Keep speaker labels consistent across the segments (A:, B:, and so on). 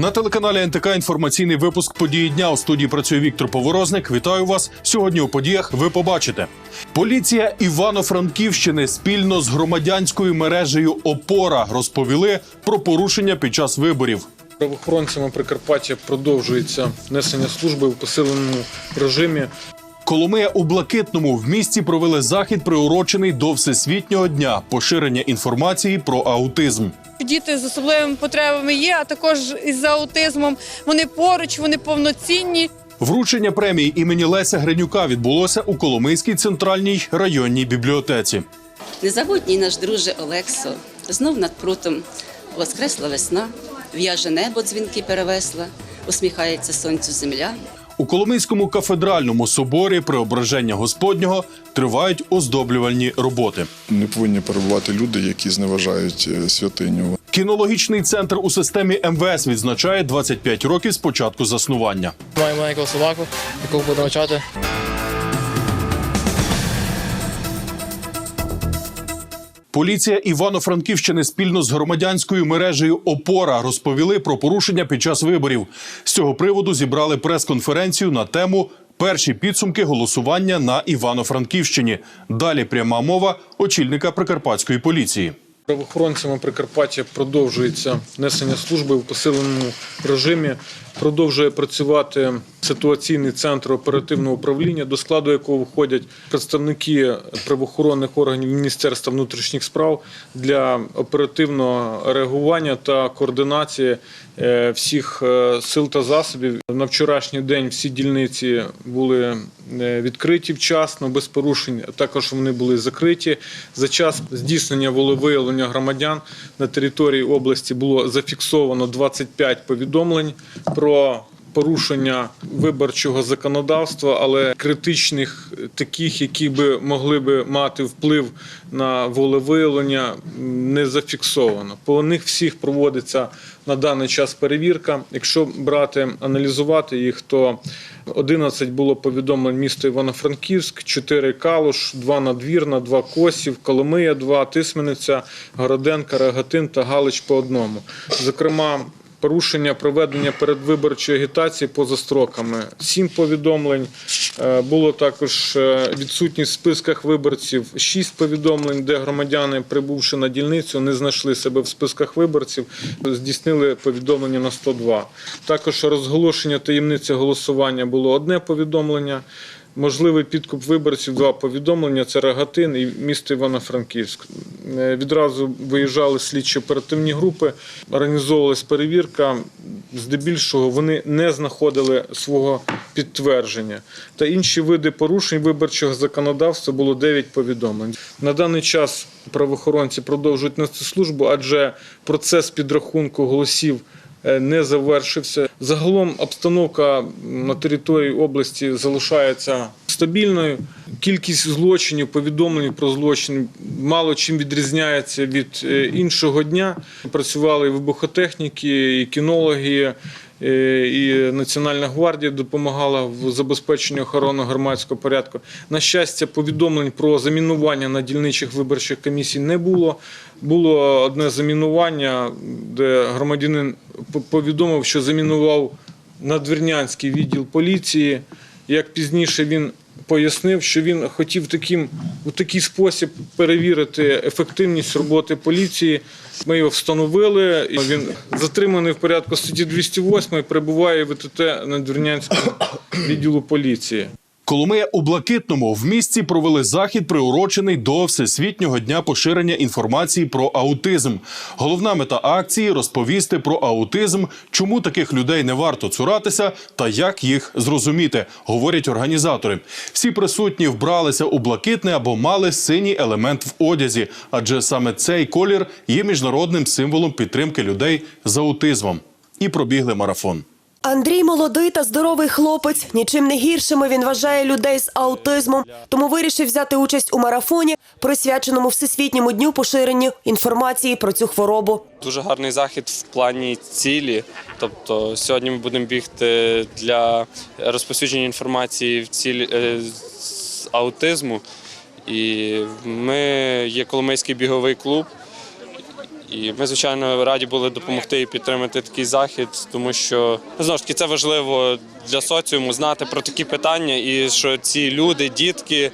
A: На телеканалі НТК інформаційний випуск події дня у студії працює Віктор Поворозник. Вітаю вас. Сьогодні у подіях ви побачите. Поліція Івано-Франківщини спільно з громадянською мережею Опора розповіли про порушення під час виборів.
B: Правоохоронцями Прикарпаття продовжується несення служби в посиленому режимі.
A: Коломия у Блакитному в місті провели захід, приурочений до Всесвітнього дня поширення інформації про аутизм.
C: Діти з особливими потребами є, а також із аутизмом. Вони поруч, вони повноцінні.
A: Вручення премії імені Леся Гринюка відбулося у Коломийській центральній районній бібліотеці.
D: Незабутній наш друже Олексо, знов над прутом воскресла весна, в'яже небо дзвінки перевесла, усміхається сонцю земля.
A: У Коломийському кафедральному соборі Преображення Господнього тривають оздоблювальні роботи.
E: Не повинні перебувати люди, які зневажають е, святиню.
A: Кінологічний центр у системі МВС відзначає 25 років з початку заснування.
F: Маємо маленького собаку, яку будемо навчати.
A: Поліція Івано-Франківщини спільно з громадянською мережею Опора розповіли про порушення під час виборів. З цього приводу зібрали прес-конференцію на тему Перші підсумки голосування на Івано-Франківщині. Далі пряма мова очільника прикарпатської поліції.
B: Правоохоронцями Прикарпаття продовжується несення служби в посиленому режимі. Продовжує працювати ситуаційний центр оперативного управління, до складу якого входять представники правоохоронних органів Міністерства внутрішніх справ для оперативного реагування та координації е, всіх е, сил та засобів. На вчорашній день всі дільниці були е, відкриті вчасно, без порушень. Також вони були закриті. За час здійснення волевиявлення громадян на території області було зафіксовано 25 повідомлень про порушення виборчого законодавства, але критичних таких, які би могли би мати вплив на волевиявлення, не зафіксовано. По них всіх проводиться на даний час перевірка. Якщо брати, аналізувати їх, то 11 було повідомлень місто Івано-Франківськ, 4 Калуш, 2 Надвірна, 2 Косів, Коломия, 2 Тисмениця, Городенка, Рогатин та Галич по одному. Зокрема, порушення проведення передвиборчої агітації поза строками. Сім повідомлень. Е, Було також е, відсутність в списках виборців. Шість повідомлень, де громадяни, прибувши на дільницю, не знайшли себе в списках виборців, здійснили повідомлення на 102. Також розголошення таємниці голосування було одне повідомлення. Можливий підкуп виборців, два повідомлення. Це Рогатин і місто Івано-Франківськ. Е, Відразу виїжджали слідчі оперативні групи, організовувалась перевірка. Здебільшого вони не знаходили свого підтвердження. Та інші види порушень виборчого законодавства було 9 повідомлень. На даний час правоохоронці продовжують нести службу, адже процес підрахунку голосів не завершився. Загалом обстановка на території області залишається стабільною. Кількість злочинів, повідомлень про злочин мало чим відрізняється від е, іншого дня. Працювали вибухотехніки, і кінологи. Е, І Національна гвардія допомагала в забезпеченні охорони громадського порядку. На щастя, повідомлень про замінування на дільничих виборчих комісій не було. Було одне замінування, де громадянин повідомив, що замінував надвірнянський відділ поліції. Як пізніше він пояснив, що він хотів таким, у такий спосіб перевірити ефективність роботи поліції. Ми його встановили. Він затриманий в порядку статті 208 і перебуває в етете на двірнянському відділу поліції.
A: Коломия у Блакитному в місті провели захід, приурочений до Всесвітнього дня поширення інформації про аутизм. Головна мета акції розповісти про аутизм, чому таких людей не варто цуратися та як їх зрозуміти, говорять організатори. Всі присутні вбралися у блакитне або мали синій елемент в одязі, адже саме цей колір є міжнародним символом підтримки людей з аутизмом. І пробігли марафон.
G: Андрій молодий та здоровий хлопець. Нічим не гіршими він вважає людей з аутизмом, тому вирішив взяти участь у марафоні, присвяченому всесвітньому дню поширенню інформації про цю хворобу.
H: Дуже гарний захід в плані цілі. Тобто сьогодні ми будемо бігти для розповсюдження інформації в цілі е, з аутизму. І ми є Коломийський біговий клуб. І ми, звичайно, раді були допомогти і підтримати такий захід, тому що знову ж таки це важливо для соціуму знати про такі питання, і що ці люди, дітки,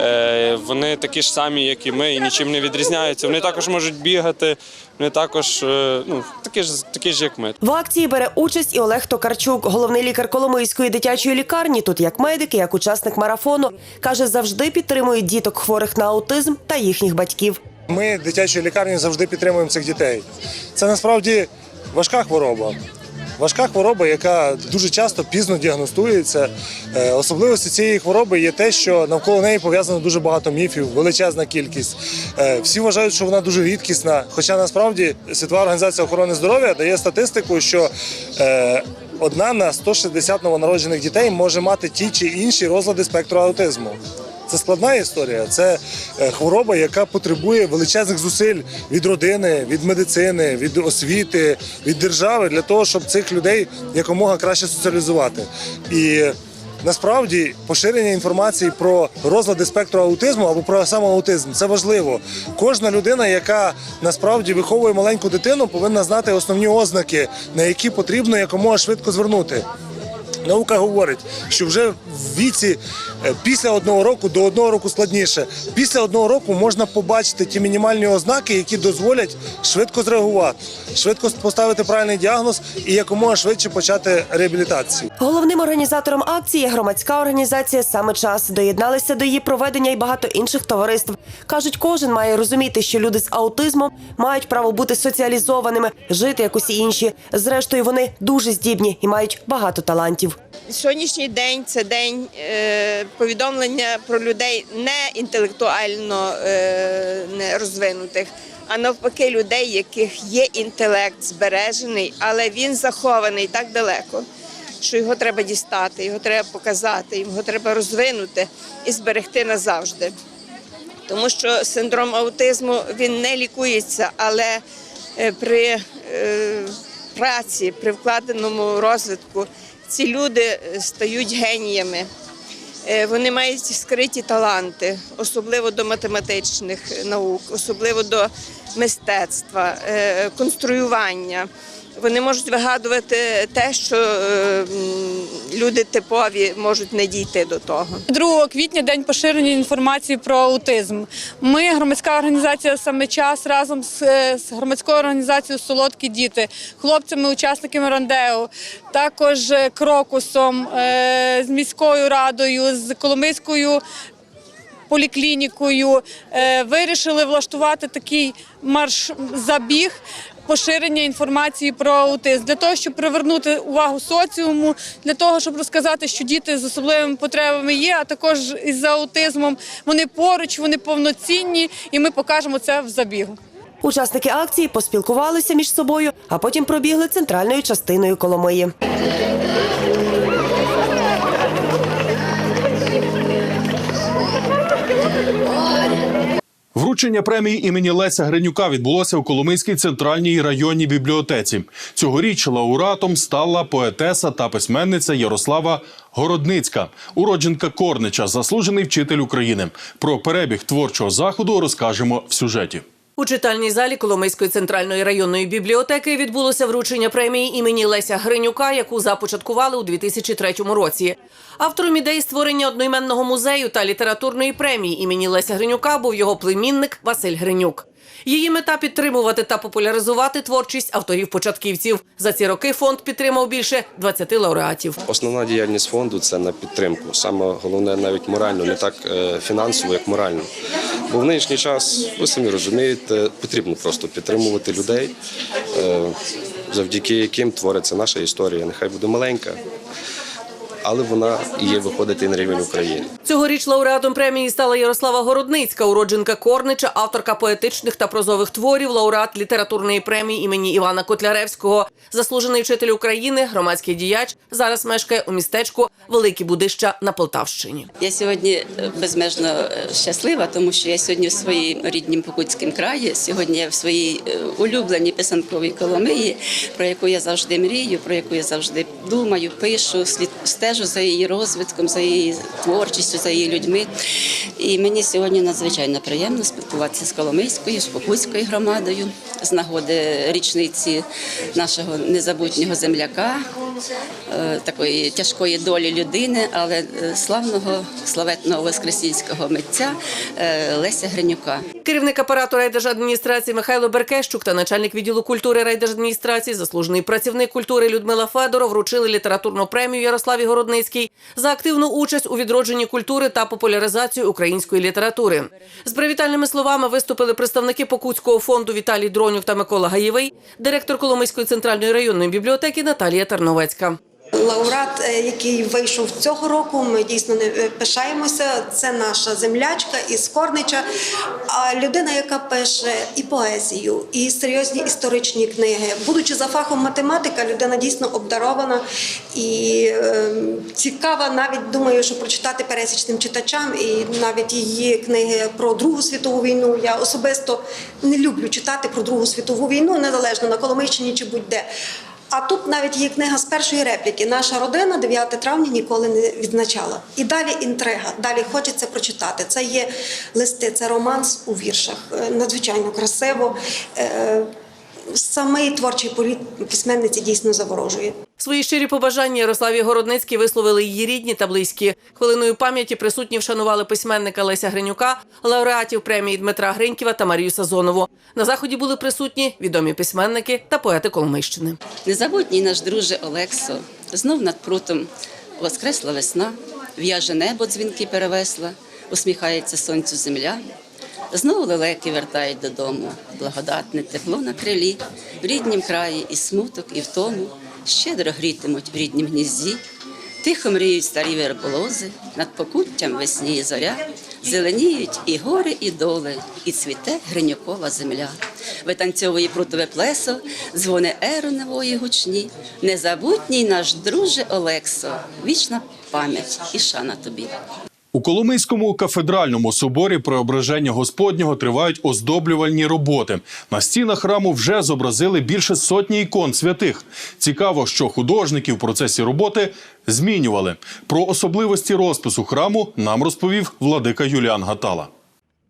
H: е, вони такі ж самі, як і ми, і нічим не відрізняються. Вони також можуть бігати, вони також е, ну, такі ж, такі ж, як ми.
G: В акції бере участь і Олег Токарчук, головний лікар Коломийської дитячої лікарні. Тут як медик, як учасник марафону каже, завжди підтримують діток хворих на аутизм та їхніх батьків.
I: Ми дитячої лікарні завжди підтримуємо цих дітей. Це насправді важка хвороба. Важка хвороба, яка дуже часто пізно діагностується. Е, Особливості цієї хвороби є те, що навколо неї пов'язано дуже багато міфів, величезна кількість. Е, Всі вважають, що вона дуже рідкісна. Хоча насправді Світова організація охорони здоров'я дає статистику, що е, одна на 160 новонароджених дітей може мати ті чи інші розлади спектру аутизму. Це складна історія. Це е, хвороба, яка потребує величезних зусиль від родини, від медицини, від освіти, від держави для того, щоб цих людей якомога краще соціалізувати. І насправді поширення інформації про розлади спектру аутизму або про сам аутизм це важливо. Кожна людина, яка насправді виховує маленьку дитину, повинна знати основні ознаки, на які потрібно якомога швидко звернути. Наука говорить, що вже в віці е, після одного року до одного року складніше. Після одного року можна побачити ті мінімальні ознаки, які дозволять швидко зреагувати, швидко поставити правильний діагноз і якомога швидше почати реабілітацію.
G: Головним організатором акції громадська організація саме час. Доєдналися до її проведення і багато інших товариств. кажуть, кожен має розуміти, що люди з аутизмом мають право бути соціалізованими, жити як усі інші. Зрештою, вони дуже здібні і мають багато талантів.
J: Сьогоднішній день це день е, повідомлення про людей не інтелектуально е, не розвинутих, а навпаки, людей, яких є інтелект збережений, але він захований так далеко, що його треба дістати, його треба показати, його треба розвинути і зберегти назавжди. Тому що синдром аутизму він не лікується, але е, при праці, при вкладеному розвитку ці люди е, стають геніями. Е, Вони мають скриті таланти, особливо до математичних наук, особливо до мистецтва, е, конструювання. Вони можуть вигадувати те, що е, люди типові можуть не дійти до того.
C: 2 квітня день поширення інформації про аутизм. Ми, громадська організація саме час разом з, е, громадською організацією Солодкі діти, хлопцями, учасниками рандеу, також е, крокусом, з міською радою, з Коломийською поліклінікою вирішили влаштувати такий марш забіг. Поширення інформації про аутизм для того, щоб привернути увагу соціуму, для того, щоб розказати, що діти з особливими потребами є, а також із аутизмом вони поруч, вони повноцінні, і ми покажемо це в забігу.
G: Учасники акції поспілкувалися між собою, а потім пробігли центральною частиною Коломиї.
A: Вручення премії імені Леся Гринюка відбулося у Коломийській центральній районній бібліотеці. Цьогоріч лауреатом стала поетеса та письменниця Ярослава Городницька, уродженка Корнича, заслужений вчитель України. Про перебіг творчого заходу розкажемо в сюжеті.
G: У читальній залі Коломийської центральної районної бібліотеки відбулося вручення премії імені Леся Гринюка, яку започаткували у 2003 році. Автором ідеї створення одноіменного музею та літературної премії імені Леся Гринюка був його племінник Василь Гринюк. Її мета підтримувати та популяризувати творчість авторів-початківців. За ці роки фонд підтримав більше 20 лауреатів.
K: Основна діяльність фонду це на підтримку. Саме головне навіть морально, не так е, фінансово, як морально. Бо в нинішній час, ви самі розумієте, потрібно просто підтримувати людей, е, завдяки яким твориться наша історія. Нехай буде маленька, але вона є виходити на рівень України.
G: Цьогоріч лауреатом премії стала Ярослава Городницька, уродженка Корнича, авторка поетичних та прозових творів, лауреат літературної премії імені Івана Котляревського, заслужений вчитель України, громадський діяч. Зараз мешкає у містечку Великі Будища на Полтавщині.
D: Я сьогодні е, безмежно е, щаслива, тому що я сьогодні в своїй ріднім Покутському краї, сьогодні я в своїй е, улюбленій писанковій Коломиї, про яку я завжди мрію, про яку я завжди думаю, пишу, слід стежу за її розвитком, за її творчістю, за її людьми. І мені сьогодні надзвичайно приємно спілкуватися з Коломийською, з Покутською громадою з нагоди річниці нашого незабутнього земляка, такої тяжкої долі людини, але е, славного славетного воскресінського митця е, Леся Гринюка.
G: Керівник апарату райдержадміністрації Михайло Беркещук та начальник відділу культури райдержадміністрації, заслужений працівник культури Людмила Федоров вручили літературну премію Ярославі Городницькій за активну участь у відродженні культури та популяризацію української літератури. З привітальними словами виступили представники Покутського фонду Віталій Дронюк та Микола Гаєвий, директор Коломийської центральної районної бібліотеки Наталія Тарновецька.
L: Лауреат, е, який вийшов цього року, ми дійсно не е, пишаємося. Це наша землячка із Корнича. А людина, яка пише і поезію, і серйозні історичні книги. Будучи за фахом математика, людина дійсно обдарована і е, цікава. Навіть думаю, що прочитати пересічним читачам, і навіть її книги про Другу світову війну. Я особисто не люблю читати про Другу світову війну, незалежно на Коломийщині чи будь-де. А тут навіть є книга з першої репліки. Наша родина 9 травня ніколи не відзначала. І далі інтрига, далі хочеться прочитати. Це є листи, це романс у віршах. Е, Надзвичайно красиво. Самий творчий політ письменниці дійсно заворожує.
G: Свої щирі побажання Ярославі Городницькій висловили її рідні та близькі. Хвилиною пам'яті присутні вшанували письменника Леся Гринюка, лауреатів премії Дмитра Гриньківа та Марію Сазонову. На заході були присутні відомі письменники та поети Коломийщини.
D: Незабутній наш друже Олексо, знов над прутом воскресла весна, в'яже небо дзвінки перевесла, усміхається сонцю земля. Знову лелеки вертають додому, благодатне тепло на крилі, в ріднім краї і смуток, і втому щедро грітимуть в ріднім гнізді. Тихо мріють старі верболози, над покуттям весніє зоря, зеленіють і гори, і доли, і цвіте гринюкова земля. Витанцьовує прутове плесо, дзвони ероневої гучні. Незабутній наш друже Олексо, вічна пам'ять і шана тобі.
A: У Коломийському кафедральному соборі Преображення Господнього тривають оздоблювальні роботи. На стінах храму вже зобразили більше сотні ікон святих. Цікаво, що художники в процесі роботи змінювали. Про особливості розпису храму нам розповів владика Юліан Гатала.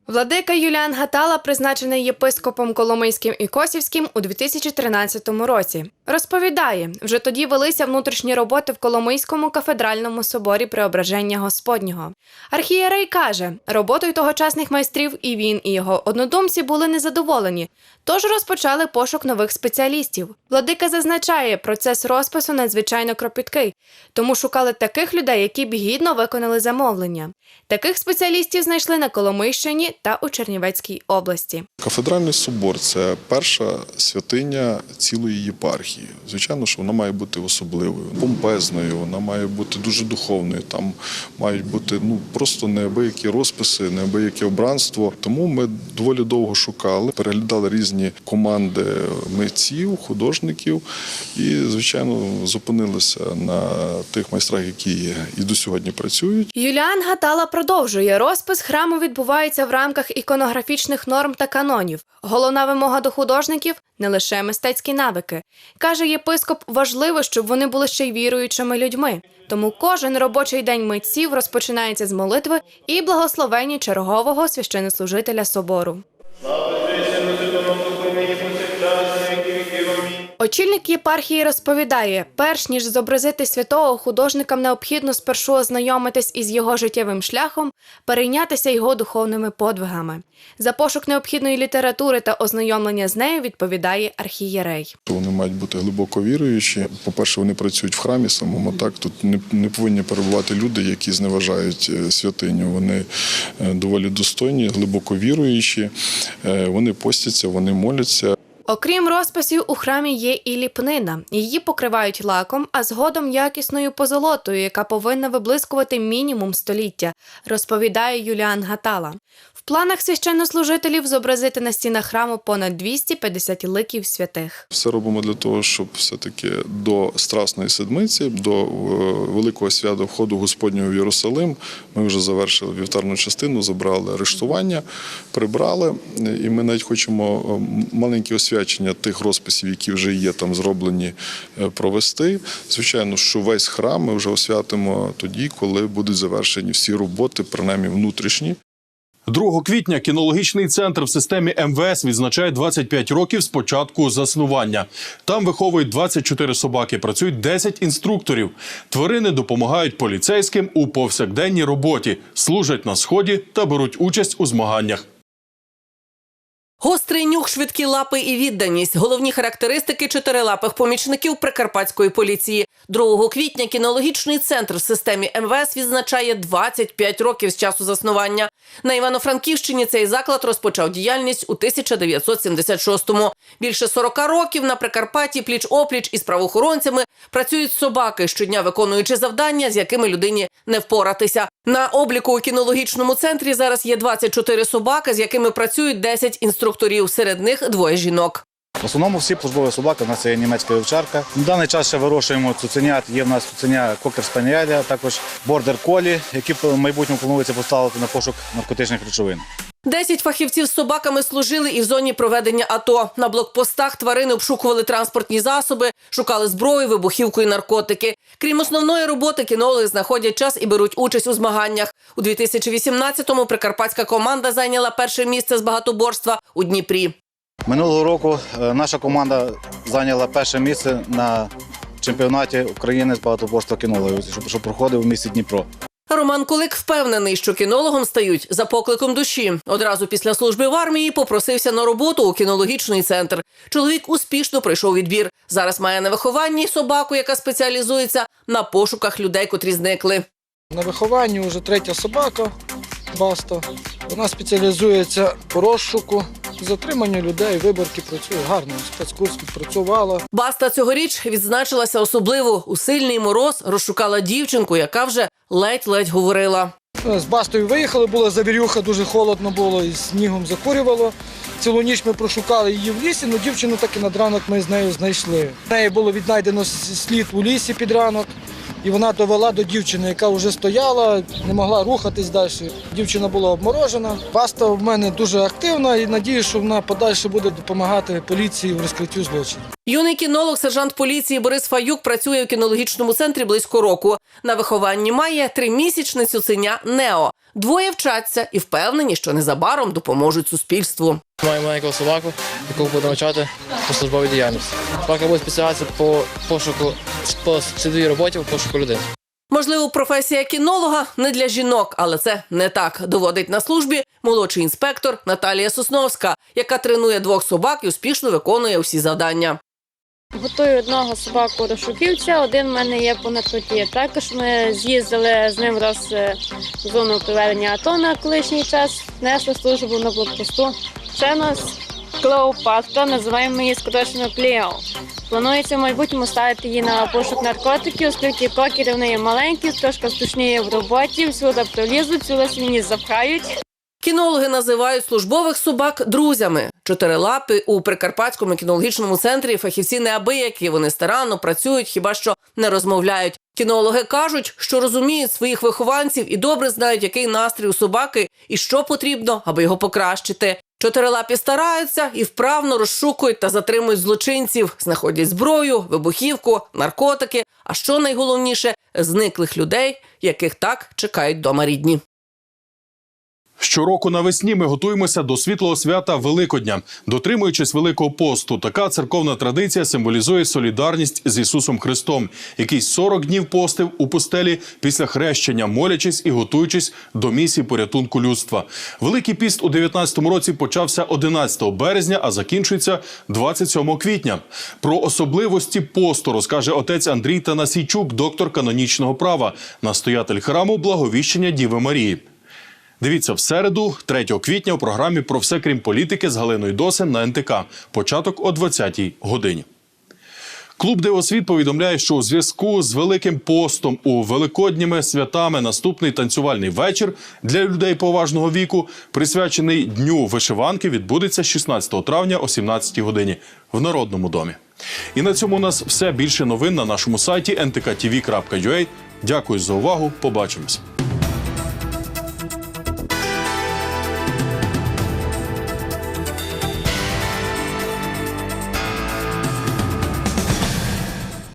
M: Владика Юліан Гатала призначений єпископом Коломийським і Косівським у 2013 році. Розповідає, вже тоді велися внутрішні роботи в Коломийському кафедральному соборі Преображення Господнього. Архієрей каже, роботою тогочасних майстрів і він, і його однодумці були незадоволені, тож розпочали пошук нових спеціалістів. Владика зазначає, процес розпису надзвичайно кропіткий, тому шукали таких людей, які б гідно виконали замовлення. Таких спеціалістів знайшли на Коломийщині та у Чернівецькій області.
E: Кафедральний собор це перша святиня цілої єпархії. Звичайно, що вона має бути особливою, помпезною, вона має бути дуже духовною. Там мають бути ну просто неабиякі розписи, неабияке обранство. Тому ми доволі довго шукали, переглядали різні команди митців, художників, і звичайно зупинилися на тих майстрах, які і до сьогодні працюють.
M: Юліан Гатала продовжує розпис храму відбувається в рамках іконографічних норм та канонів. Головна вимога до художників не лише мистецькі навики. Каже єпископ, важливо, щоб вони були ще й віруючими людьми. Тому кожен робочий день митців розпочинається з молитви і благословення чергового священнослужителя собору. Очільник єпархії розповідає, перш ніж зобразити святого, художникам необхідно спершу ознайомитись із його життєвим шляхом, перейнятися його духовними подвигами. За пошук необхідної літератури та ознайомлення з нею відповідає архієрей.
E: Вони мають бути глибоко віруючі. По-перше, вони працюють в храмі самому. Так тут не, не повинні перебувати люди, які зневажають е, святиню. Вони е, доволі достойні, глибоко віруючі. Е, Вони постяться, вони моляться.
M: Окрім розписів, у храмі є і ліпнина. Її покривають лаком, а згодом якісною позолотою, яка повинна виблискувати мінімум століття, розповідає Юліан Гатала. Планах священнослужителів зобразити на стінах храму понад 250 ликів святих.
E: Все робимо для того, щоб все-таки до Страсної Седмиці, до е, великого свята входу Господнього в Єрусалим. Ми вже завершили вівтарну частину, забрали арештування, прибрали. І ми навіть хочемо е, освячення освячення тих розписів, які вже є там зроблені, е, провести. Звичайно, що весь храм ми вже освятимо тоді, коли будуть завершені всі роботи, принаймні внутрішні.
A: 2 квітня кінологічний центр в системі МВС відзначає 25 років з початку заснування. Там виховують 24 собаки, працюють 10 інструкторів. Тварини допомагають поліцейським у повсякденній роботі, служать на сході та беруть участь у змаганнях.
N: Гострий нюх, швидкі лапи і відданість головні характеристики чотирилапих помічників прикарпатської поліції. 2 квітня кінологічний центр в системі МВС відзначає 25 років з часу заснування. На Івано-Франківщині цей заклад розпочав діяльність у 1976-му. Більше 40 років на Прикарпатті пліч-опліч із правоохоронцями працюють собаки, щодня виконуючи завдання, з якими людині не впоратися. На обліку у кінологічному центрі зараз є 24 собаки, з якими працюють 10 інструкторів. Серед них двоє жінок.
O: В основному всі службові собаки у нас є німецька вівчарка. На даний час ще вирощуємо цуценят. Є в нас цуценя кокер спаніеля, також бордер колі, які в майбутньому планується поставити на пошук наркотичних речовин.
N: Десять фахівців з собаками служили і в зоні проведення АТО. На блокпостах тварини обшукували транспортні засоби, шукали зброю, вибухівку і наркотики. Крім основної роботи, кінологи знаходять час і беруть участь у змаганнях. У 2018-му прикарпатська команда зайняла перше місце з багатоборства у Дніпрі.
O: Минулого року е, наша команда зайняла перше місце на чемпіонаті України з багатоборства кінологів, що- що проходив у місті Дніпро.
N: Роман Кулик впевнений, що кінологом стають за покликом душі. Одразу після служби в армії попросився на роботу у кінологічний центр. Чоловік успішно пройшов відбір. Зараз має на вихованні собаку, яка спеціалізується на пошуках людей, котрі зникли.
F: На вихованні вже третя собака Баста. Вона спеціалізується по розшуку, затриманню людей, виборки працює гарно. Спецкурс відпрацювала.
N: Баста цьогоріч відзначилася особливо у сильний мороз. Розшукала дівчинку, яка вже ледь-ледь говорила.
F: Е, З Бастою виїхали, була завірюха, дуже холодно було і снігом закурювало. Цілу ніч ми прошукали її в лісі, але дівчину так і над ранок ми з нею знайшли. В неї було віднайдено слід у лісі під ранок, і вона довела до дівчини, яка вже стояла, не могла рухатись далі. Дівчина була обморожена. Баста в мене дуже активна і надію, що вона подальше буде допомагати поліції в розкриттю злочинів.
N: Юний кінолог, сержант поліції Борис Фаюк працює у кінологічному центрі близько року. На вихованні має тримісячне цуценя Нео. Двоє вчаться і впевнені, що незабаром допоможуть суспільству.
F: Маю маленького собаку, якого будемо навчати по службовій діяльності. Собака буде спеціалізуватися по пошуку по слідовій роботі по пошуку людей.
N: Можливо, професія кінолога не для жінок, але це не так. Доводить на службі молодший інспектор Наталія Сосновська, яка тренує двох собак і успішно виконує усі завдання.
P: Готую одного собаку розшуківця, один в мене є по наркоті. Також ми з'їздили з ним раз е, в зону проведення АТО на колишній час, несли службу на блокпосту. Ще у нас Клеопатра, називаємо її скорочено Клео. Планується в майбутньому ставити її на пошук наркотиків, оскільки кокери в неї маленькі, трошки скучніє в роботі, всюди пролізуть, всюди свині запхають.
N: Кінологи називають службових собак друзями. Чотирилапи у прикарпатському кінологічному центрі фахівці неабиякі. Вони старанно працюють, хіба що не розмовляють. Кінологи кажуть, що розуміють своїх вихованців і добре знають, який настрій у собаки і що потрібно, аби його покращити. Чотирилапі стараються і вправно розшукують та затримують злочинців, знаходять зброю, вибухівку, наркотики. А що найголовніше зниклих людей, яких так чекають дома рідні.
A: Щороку навесні ми готуємося до світлого свята Великодня, дотримуючись Великого посту. Така церковна традиція символізує солідарність з Ісусом Христом, який 40 днів постив у пустелі після хрещення, молячись і готуючись до місії порятунку людства. Великий піст у 19-му році почався 11 березня, а закінчується 27 квітня. Про особливості посту розкаже отець Андрій Танасійчук, доктор канонічного права, настоятель храму Благовіщення Діви Марії. Дивіться в середу, 3 квітня, у програмі про все крім політики з Галиною Досин на НТК. Початок о 20-й годині. Клуб Дивосвіт повідомляє, що у зв'язку з Великим постом у великодніми святами наступний танцювальний вечір для людей поважного віку, присвячений дню вишиванки, відбудеться 16 травня о 17 годині в Народному домі. І на цьому у нас все більше новин на нашому сайті ntktv.ua. Дякую за увагу. Побачимось.